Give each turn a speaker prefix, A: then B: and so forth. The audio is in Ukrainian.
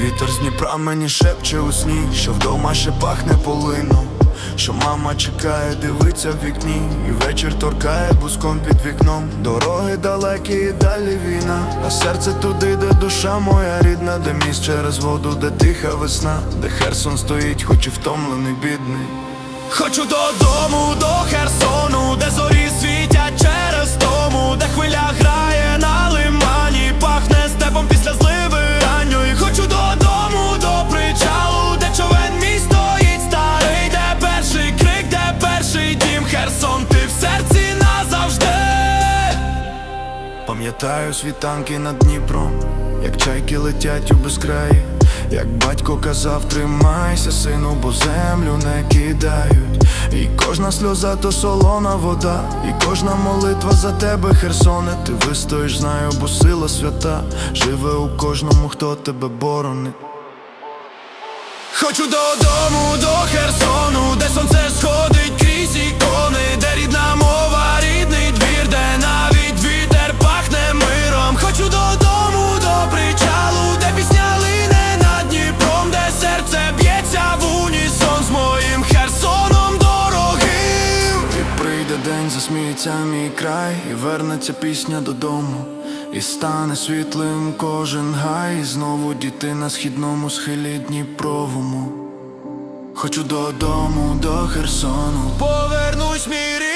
A: Вітер з Дніпра мені шепче у сні, що вдома ще пахне полином що мама чекає, дивиться в вікні, і вечір торкає буском під вікном. Дороги далекі і далі війна, а серце туди, де душа моя рідна, де міст через воду, де тиха весна, де Херсон стоїть, хоч і втомлений, бідний. Хочу додому, до Херсону, Пам'ятаю світанки над Дніпром, як чайки летять у безкраї, як батько казав, тримайся, сину, бо землю не кидають. І кожна сльоза то солона вода, і кожна молитва за тебе, Херсоне, ти вистоїш, знаю, бо сила свята живе у кожному, хто тебе боронить. Хочу додому, до Херсону, день, засміється мій край, і вернеться пісня додому. І стане світлим кожен гай, і знову діти на східному схилі Дніпровому. Хочу додому, до Херсону. Повернусь мій